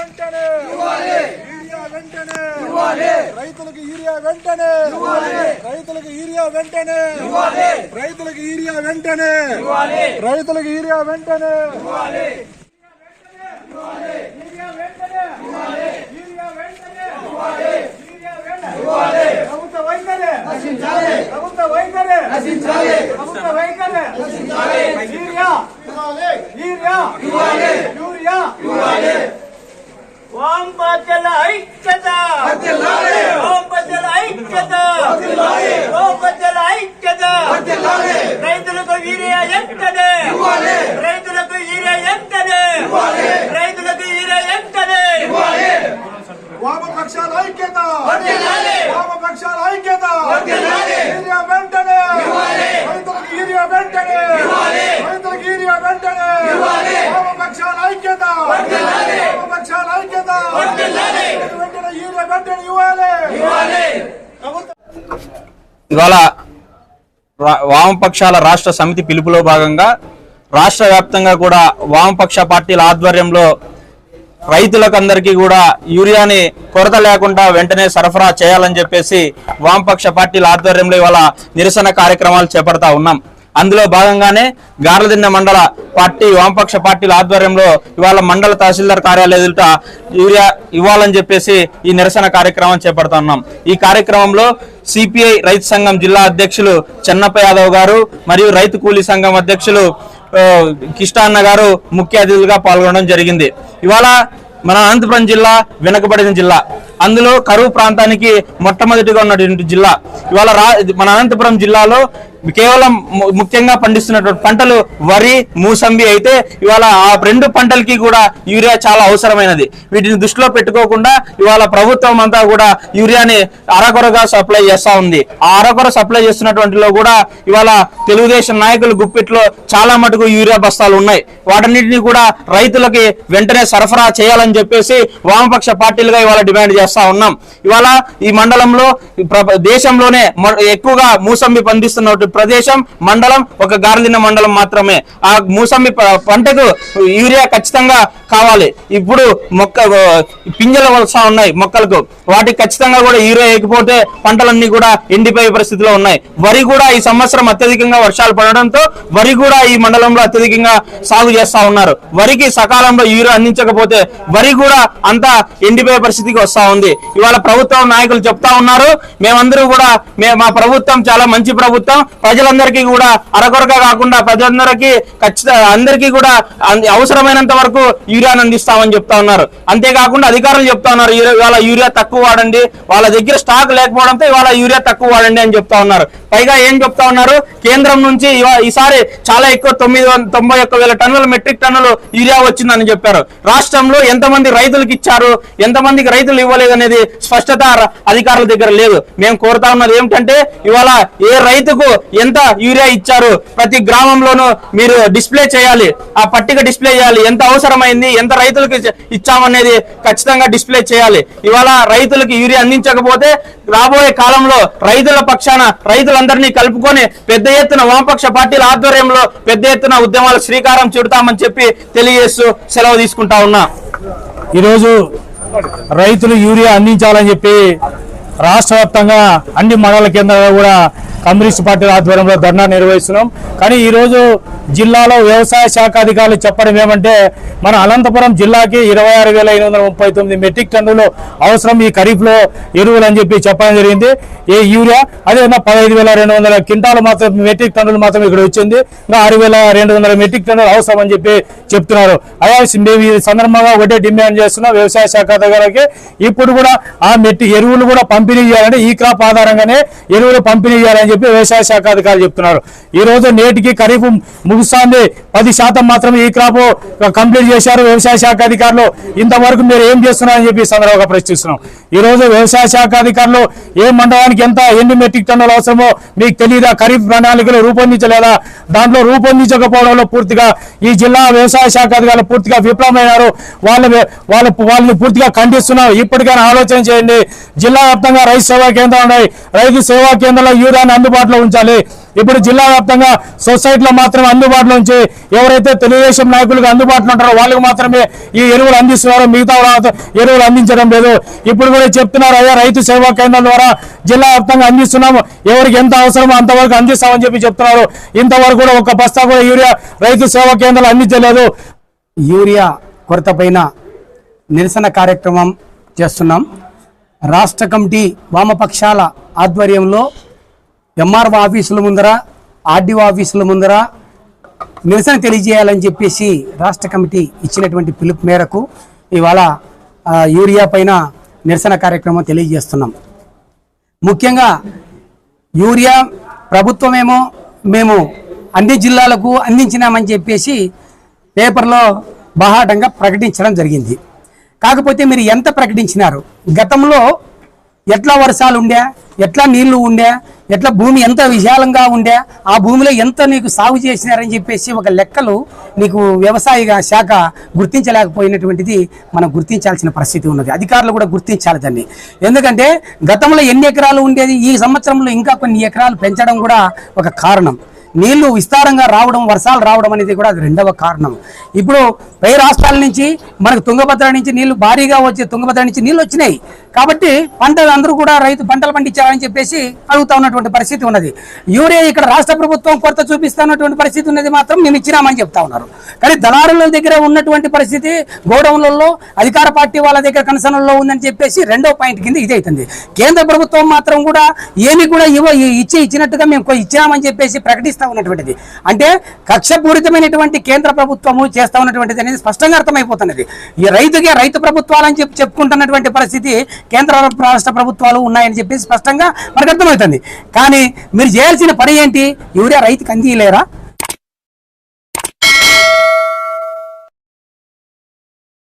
వెంటనే! యూరియా వెంటనే! రైతులకు యూరియా వెంటనే! రైతులకు యూరియా వెంటనే! రైతులకు యూరియా వెంటనే! రైతులకు యూరియా వెంటనే! ప్రభుత్వ వైఖరి ప్రభుత్వ వైఖరి! ప్రభుత్వ వైఖరి! యూరియా యూరియా యూరియా వామపక్షల ఐక్యత. వామపక్షల ఐక్యత. వామపక్షల ఐక్యత. రైతులకు వీరియా ఎంతనే రైతులకు వీరియా ఎంతనే రైతులకు వీరియా ఎంతనే వామపక్షాల ఐక్యత వామపక్షాల ఐక్యత యూరియా వెంటనే రైతులకు యూరియా వెంటనే రైతులకు యూరియా వెంటనే వామపక్షాల ఐక్యత వామపక్షాల ఐక్యత వెంటనే యూరియా వెంటనే ఇవ్వాలి ఇవాళ వామపక్షాల రాష్ట్ర సమితి పిలుపులో భాగంగా రాష్ట్ర వ్యాప్తంగా కూడా వామపక్ష పార్టీల ఆధ్వర్యంలో రైతులకు అందరికీ కూడా యూరియాని కొరత లేకుండా వెంటనే సరఫరా చేయాలని చెప్పేసి వామపక్ష పార్టీల ఆధ్వర్యంలో ఇవాళ నిరసన కార్యక్రమాలు చేపడతా ఉన్నాం. అందులో భాగంగానే గార్లదిన్న మండల పార్టీ వామపక్ష పార్టీల ఆధ్వర్యంలో ఇవాళ మండల తహసీల్దార్ కార్యాలయం ఎదుట యూరియా ఇవ్వాలని చెప్పేసి ఈ నిరసన కార్యక్రమం చేపడుతున్నాం ఈ కార్యక్రమంలో సిపిఐ రైతు సంఘం జిల్లా అధ్యక్షులు చెన్నప్ప యాదవ్ గారు మరియు రైతు కూలీ సంఘం అధ్యక్షులు కిష్టాన్న గారు ముఖ్య అతిథులుగా పాల్గొనడం జరిగింది. ఇవాళ మన అనంతపురం జిల్లా వెనుకబడిన జిల్లా. అందులో కరువు ప్రాంతానికి మొట్టమొదటిగా ఉన్నటువంటి జిల్లా. ఇవాళ రా మన అనంతపురం జిల్లాలో కేవలం ముఖ్యంగా పండిస్తున్నటువంటి పంటలు వరి మూసంబి అయితే ఇవాళ ఆ రెండు పంటలకి కూడా యూరియా చాలా అవసరమైనది. వీటిని దృష్టిలో పెట్టుకోకుండా ఇవాళ ప్రభుత్వం అంతా కూడా యూరియాని అరకొరగా సప్లై చేస్తా ఉంది. ఆ అరకొర సప్లై చేస్తున్నటువంటిలో కూడా ఇవాళ తెలుగుదేశం నాయకులు గుప్పిట్లో చాలా మటుకు యూరియా బస్తాలు ఉన్నాయి. వాటన్నిటిని కూడా రైతులకి వెంటనే సరఫరా చేయాలని చెప్పేసి వామపక్ష పార్టీలుగా ఇవాళ డిమాండ్ చేస్తా ఉన్నాం. ఇవాళ ఈ మండలంలో దేశంలోనే ఎక్కువగా మూసంబి పండిస్తున్న ప్రదేశం మండలం ఒక గార్లిన మండలం మాత్రమే. ఆ మూసమ్మి పంటకు యూరియా ఖచ్చితంగా కావాలి. ఇప్పుడు మొక్క పింజలు వలస ఉన్నాయి మొక్కలకు. వాటికి ఖచ్చితంగా కూడా యూరియా వేయకపోతే పంటలన్నీ కూడా ఎండిపోయే పరిస్థితిలో ఉన్నాయి. వరి కూడా ఈ సంవత్సరం అత్యధికంగా వర్షాలు పడడంతో వరి కూడా ఈ మండలంలో అత్యధికంగా సాగు చేస్తా ఉన్నారు. వరికి సకాలంలో యూరియా అందించకపోతే వరి కూడా అంతా ఎండిపోయే పరిస్థితికి వస్తా ఉంది. ఇవాళ ప్రభుత్వం నాయకులు చెప్తా ఉన్నారు. మేమందరూ కూడా మా ప్రభుత్వం చాలా మంచి ప్రభుత్వం. ప్రజలందరికీ కూడా అరకొరగా కాకుండా ప్రజలందరికీ ఖచ్చితంగా అందరికీ కూడా అవసరమైనంత వరకు యూరియాను అందిస్తామని చెప్తా ఉన్నారు. అంతేకాకుండా అధికారులు చెప్తా ఉన్నారు "యూరియా- ఇవాళ యూరియా తక్కువ వాడండి వాళ్ళ దగ్గర స్టాక్ లేకపోవడంతో ఇవాళ యూరియా తక్కువ వాడండి అని చెప్తా ఉన్నారు. పైగా ఏం చెప్తా ఉన్నారు కేంద్రం నుంచి ఈసారి చాలా ఎక్కువ తొమ్మిది తొంభై ఒక్క వేల టన్నుల మెట్రిక్ టన్నులు యూరియా వచ్చిందని చెప్పారు. రాష్ట్రంలో ఎంతమంది రైతులకు ఇచ్చారు ఎంతమందికి రైతులు ఇవ్వలేదు అనేది స్పష్టత అధికారుల దగ్గర లేదు. మేము కోరుతా ఉన్నది ఏమిటంటే ఇవాళ ఏ రైతుకు ఎంత యూరియా ఇచ్చారు? ప్రతి గ్రామంలోనూ మీరు డిస్ప్లే చేయాలి. ఆ పట్టిక డిస్ప్లే చేయాలి. ఎంత అవసరమైంది? ఎంత రైతులకు ఇచ్చామనేది ఖచ్చితంగా డిస్ప్లే చేయాలి. ఇవాళ రైతులకు యూరియా అందించకపోతే రాబోయే కాలంలో రైతుల పక్షాన రైతులందరినీ కలుపుకొని పెద్ద ఎత్తున వామపక్ష పార్టీల ఆధ్వర్యంలో పెద్ద ఎత్తున ఉద్యమాలు శ్రీకారం చుడతామని చెప్పి తెలియజేస్తూ సెలవు తీసుకుంటా ఉన్నా. ఈరోజు రైతులు యూరియా అందించాలని చెప్పి రాష్ట్ర వ్యాప్తంగా అన్ని మండల కేంద్రాల్లో కూడా కమ్యూనిస్ట్ పార్టీ ఆధ్వర్యంలో ధర్నా నిర్వహిస్తున్నాం. కానీ ఈరోజు జిల్లాలో వ్యవసాయ శాఖ అధికారులు చెప్పడం ఏమంటే మన అనంతపురం జిల్లాకి ఇరవై ఆరు వేల ఐదు వందల ముప్పై తొమ్మిది మెట్రిక్ టన్నులు అవసరం ఈ ఖరీఫ్లో ఎరువులు అని చెప్పి చెప్పడం జరిగింది. ఏ యూరియా? అదేవిధంగా పదహైదు వేల రెండు వందల క్వింటాలు మాత్రం మెట్రిక్ టన్నులు మాత్రం ఇక్కడ వచ్చింది. ఇంకా ఆరు వేల రెండు వందల మెట్రిక్ టన్నులు అవసరం అని చెప్పి చెప్తున్నారు. అదే మేము ఈ సందర్భంగా ఒకటే డిమాండ్ చేస్తున్నాం వ్యవసాయ శాఖ దగ్గరకి ఇప్పుడు కూడా ఆ మెట్టి ఎరువులు కూడా పంపి పంపిణీ చేయాలంటే ఈ క్రాప్ ఆధారంగానే ఎరువులు పంపిణీ చేయాలని చెప్పి వ్యవసాయ శాఖ అధికారులు చెప్తున్నారు. ఈ రోజు నేటికి ఖరీఫ్ ముగుస్తుంది. పది శాతం మాత్రమే ఈ క్రాప్ కంప్లీట్ చేశారు వ్యవసాయ శాఖ అధికారులు. ఇంతవరకు మీరు ఏం చేస్తున్నారని చెప్పి సందర్భంగా ప్రశ్నిస్తున్నాం. ఈ రోజు వ్యవసాయ శాఖ అధికారులు ఏ మండలానికి ఎంత ఎన్ని మెట్రిక్ టన్నులు అవసరమో మీకు తెలియదా ఖరీఫ్ ప్రణాళికలు రూపొందించలేదా? దాంట్లో రూపొందించకపోవడంలో పూర్తిగా ఈ జిల్లా వ్యవసాయ శాఖ అధికారులు పూర్తిగా విఫలమైనారు. వాళ్ళ వాళ్ళ వాళ్ళని పూర్తిగా ఖండిస్తున్నాం ఇప్పటికైనా ఆలోచన చేయండి. జిల్లా వ్యాప్తంగా రైతు సేవా కేంద్రాలు ఉన్నాయి. రైతు సేవా కేంద్రంలో యూరియాను అందుబాటులో ఉంచాలి. ఇప్పుడు జిల్లా వ్యాప్తంగా సొసైటీలో మాత్రమే అందుబాటులో ఉంచి ఎవరైతే తెలుగుదేశం నాయకులకు అందుబాటులో ఉంటారో వాళ్ళకి మాత్రమే ఈ ఎరువులు అందిస్తున్నారు. మిగతా ఎరువులు అందించడం లేదు. ఇప్పుడు కూడా చెప్తున్నారు అయ్యా రైతు సేవా కేంద్రం ద్వారా జిల్లా వ్యాప్తంగా అందిస్తున్నాము ఎవరికి ఎంత అవసరమో అంతవరకు అందిస్తామని చెప్పి చెప్తున్నారు. ఇంతవరకు కూడా ఒక బస్తా కూడా యూరియా రైతు సేవా కేంద్రాలు అందించలేదు. యూరియా కొరత పైన నిరసన కార్యక్రమం చేస్తున్నాం. రాష్ట్ర కమిటీ వామపక్షాల ఆధ్వర్యంలో ఎంఆర్ఓ ఆఫీసుల ముందర ఆర్డీఓ ఆఫీసుల ముందర నిరసన తెలియజేయాలని చెప్పేసి రాష్ట్ర కమిటీ ఇచ్చినటువంటి పిలుపు మేరకు ఇవాళ యూరియా పైన నిరసన కార్యక్రమం తెలియజేస్తున్నాం. ముఖ్యంగా యూరియా ప్రభుత్వమేమో మేము అన్ని జిల్లాలకు అందించినామని చెప్పేసి పేపర్లో బహాటంగా ప్రకటించడం జరిగింది. కాకపోతే మీరు ఎంత ప్రకటించినారు? గతంలో ఎట్లా వర్షాలు ఉండే ఎట్లా నీళ్ళు ఉండే ఎట్లా భూమి ఎంత విశాలంగా ఉండే ఆ భూమిలో ఎంత నీకు సాగు చేసినారని చెప్పేసి ఒక లెక్కలు నీకు వ్యవసాయ శాఖ గుర్తించలేకపోయినటువంటిది మనం గుర్తించాల్సిన పరిస్థితి ఉన్నది. అధికారులు కూడా గుర్తించాలి దాన్ని. ఎందుకంటే గతంలో ఎన్ని ఎకరాలు ఉండేది ఈ సంవత్సరంలో ఇంకా కొన్ని ఎకరాలు పెంచడం కూడా ఒక కారణం. నీళ్ళు విస్తారంగా రావడం వర్షాలు రావడం అనేది కూడా అది రెండవ కారణం. ఇప్పుడు పై రాష్ట్రాల నుంచి మనకు తుంగభద్ర నుంచి నీళ్ళు భారీగా వచ్చే తుంగభద్ర నుంచి నీళ్ళు వచ్చినాయి. కాబట్టి పంటలు అందరూ కూడా రైతు పంటలు పండించాలని చెప్పేసి అడుగుతా ఉన్నటువంటి పరిస్థితి ఉన్నది. యూరియా ఇక్కడ రాష్ట్ర ప్రభుత్వం కొరత చూపిస్తున్నటువంటి పరిస్థితి ఉన్నది మాత్రం మేము ఇచ్చినామని చెప్తా ఉన్నారు. కానీ దళారుల దగ్గర ఉన్నటువంటి పరిస్థితి గోడౌన్లలో అధికార పార్టీ వాళ్ళ దగ్గర కనసనల్లో ఉందని చెప్పేసి రెండో పాయింట్ కింద ఇది అవుతుంది కేంద్ర ప్రభుత్వం మాత్రం కూడా ఏమి కూడా ఇవ్వ ఇచ్చి ఇచ్చినట్టుగా మేము ఇచ్చామని ఇచ్చినామని చెప్పేసి ప్రకటిస్తాం ఉన్నటువంటిది. అంటే కక్షపూరితమైనటువంటి కేంద్ర ప్రభుత్వము చేస్తా ఉన్నటువంటిది అనేది స్పష్టంగా అర్థమైపోతున్నది. ఈ రైతుకే రైతు ప్రభుత్వాలని చెప్పి చెప్పుకుంటున్నటువంటి పరిస్థితి కేంద్ర రాష్ట్ర ప్రభుత్వాలు ఉన్నాయని చెప్పేసి స్పష్టంగా మనకు అర్థమవుతుంది. కానీ మీరు చేయాల్సిన పని ఏంటి? యూరియా రైతుకి అందియలేరా?